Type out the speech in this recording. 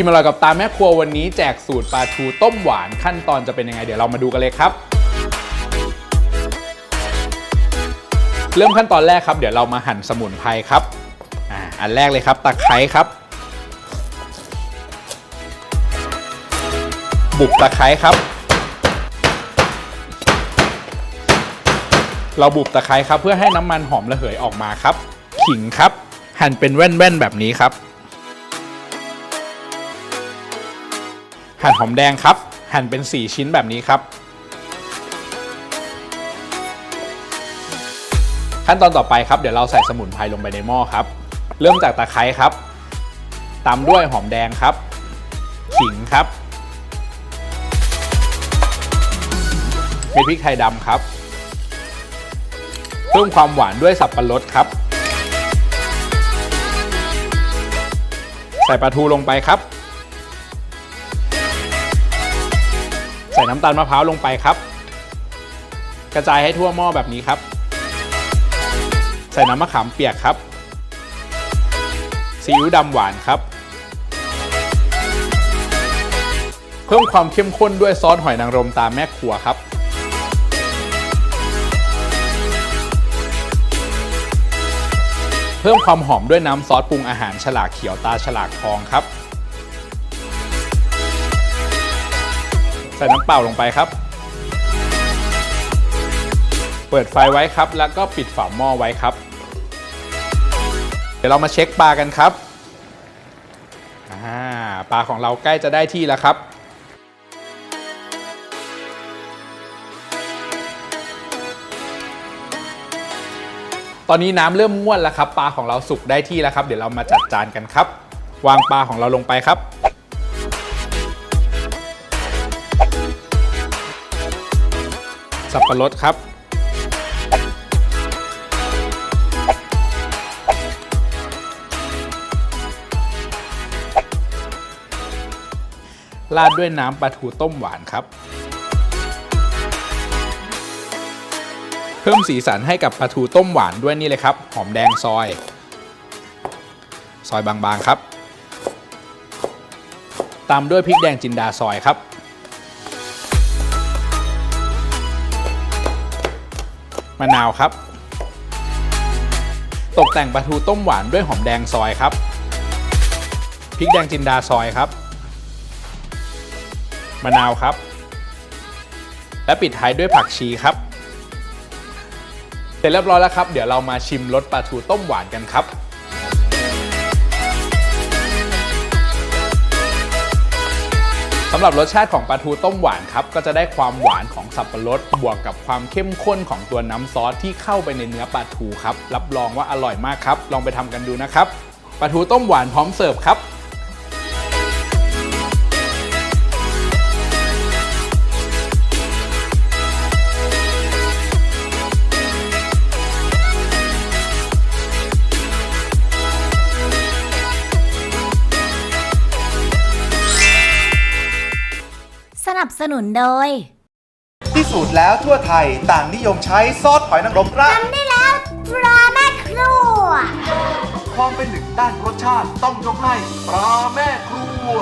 อิ่มอร่อยกับตาแม่ครัววันนี้แจกสูตรปลาทูต้มหวานขั้นตอนจะเป็นยังไงเดี๋ยวเรามาดูกันเลยครับ เริ่มขั้นตอนแรกครับ เดี๋ยวเรามาหั่นสมุนไพรครับอ่าอันแรกเลยครับตะไคร้ครับ บุบตะไคร้ครับ เราบุบตะไคร้ครับ เพื่อให้น้ำมันหอมระเหยออกมาครับ ขิงครับ หั่นเป็นแว่นๆแบบนี้ครับ หั่นหอมแดงครับ หั่นเป็น 4 ชิ้นแบบนี้ครับ ขั้นตอนต่อไปครับเดี๋ยวเราใส่สมุนไพรลงไปในหม้อครับ เริ่มจากตะไคร้ครับตามด้วยหอมแดงครับขิงครับเม็ดพริกไทยดำครับเพิ่มความหวานด้วยสับปะรดครับ ใส่ปลาทูลงไปครับ ส่น้ำตาลมะพร้าวลงไปครับ กระจายให้ทั่วหม้อแบบนี้ครับ ใส่น้ำมะขามเปียกครับซีอิ๊วดำหวานครับ เพิ่มความเข้มข้นด้วยซอสหอยนางรมตามแม่ครัวครับเพิ่มความหอมด้วยน้ำซอสปรุงอาหารฉลากเขียวตาฉลากทองครับ ส่น้ำเปล่าลงไปครับ เปิดไฟไว้ครับ แล้วก็ปิดฝาหม้อไว้ครับ เดี๋ยวเรามาเช็คปลากันครับปลาของเราใกล้จะได้ที่แล้วครับ ตอนนี้น้ำเริ่มง่วนแล้วครับ ปลาของเราสุกได้ที่แล้วครับ เดี๋ยวเรามาจัดจานกันครับ วางปลาของเราลงไปครับ สับปะรดครับ ราดด้วยน้ำปลาทูต้มหวานครับ เพิ่มสีสันให้กับปลาทูต้มหวานด้วยนี่เลยครับ หอมแดงซอย ซอยบางๆครับ ตามด้วยพริกแดงจินดาซอยครับ มะนาวครับ ตกแต่งปลาทูต้มหวานด้วยหอมแดงซอยครับพริกแดงจินดาซอยครับ มะนาวครับ และปิดท้ายด้วยผักชีครับ เสร็จเรียบร้อยแล้วครับ เดี๋ยวเรามาชิมรสปลาทูต้มหวานกันครับ สำหรับรสชาติของปลาทูต้มหวานครับ ก็จะได้ความหวานของสับปะรดบวกกับความเข้มข้นของตัวน้ำซอสที่เข้าไปในเนื้อปลาทูครับ รับรองว่าอร่อยมากครับ ลองไปทำกันดูนะครับ ปลาทูต้มหวานพร้อมเสิร์ฟครับ นับสนุนโดยพิสูจน์แล้วทั่วไทยต่างนิยมใช้ซอสหอยนางรมราดทำได้แล้วปลาแม่ครัวความเป็นหนึ่งด้านรสชาติต้องยกให้ปลาแม่ครัว